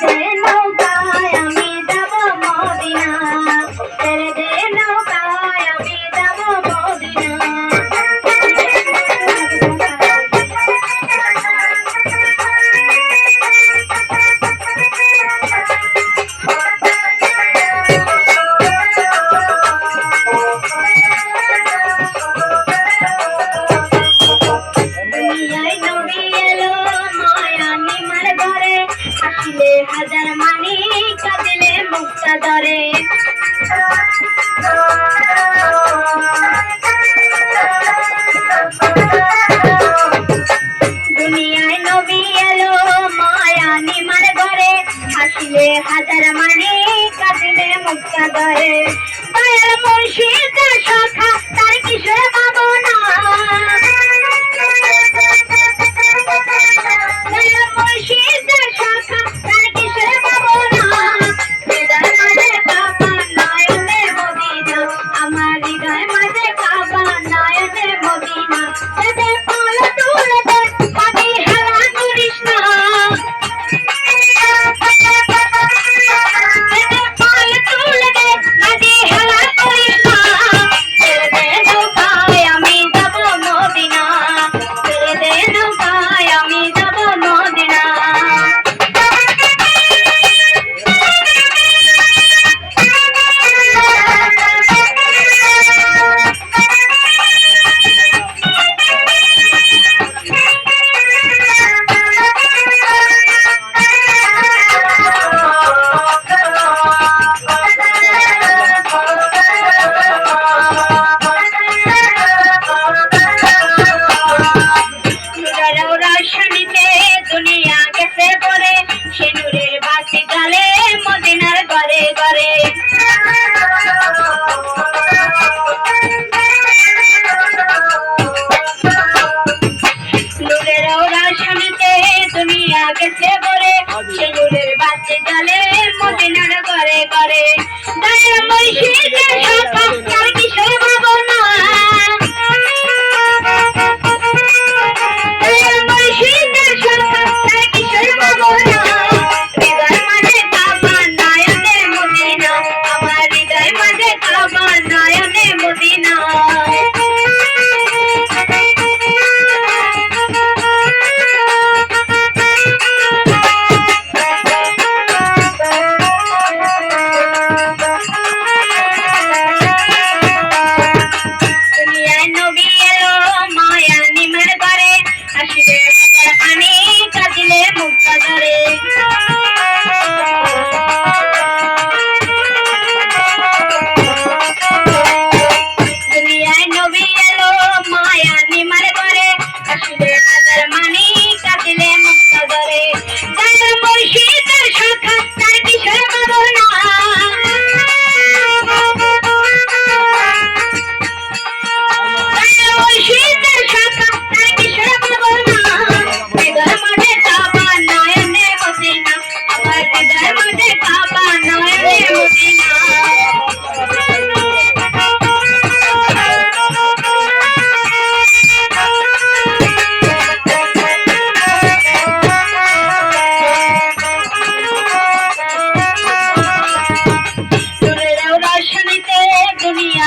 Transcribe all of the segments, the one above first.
living in my সাদরে দুনিয়ায় নবী এলো, মায়া নিমার ঘরে। হাসিলে হাজার মানে কাটিলে মুক্তা দরে দয়াল মুর্শিদ সখা, তার কিশোর মিনার করে করে দয়া মহিষের সব আপনার কিশোর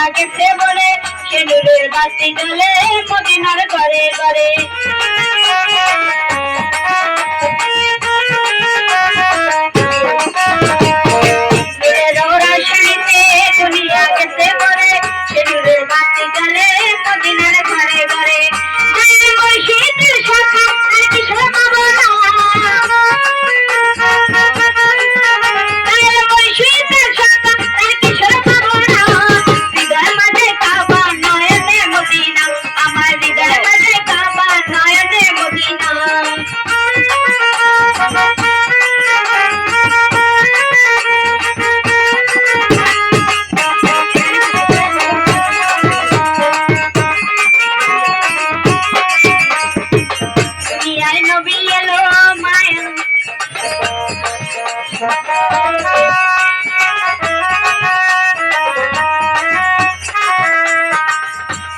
গেছে বলে সে নূরের বাসি চলে মদিনার ঘরে ঘরে।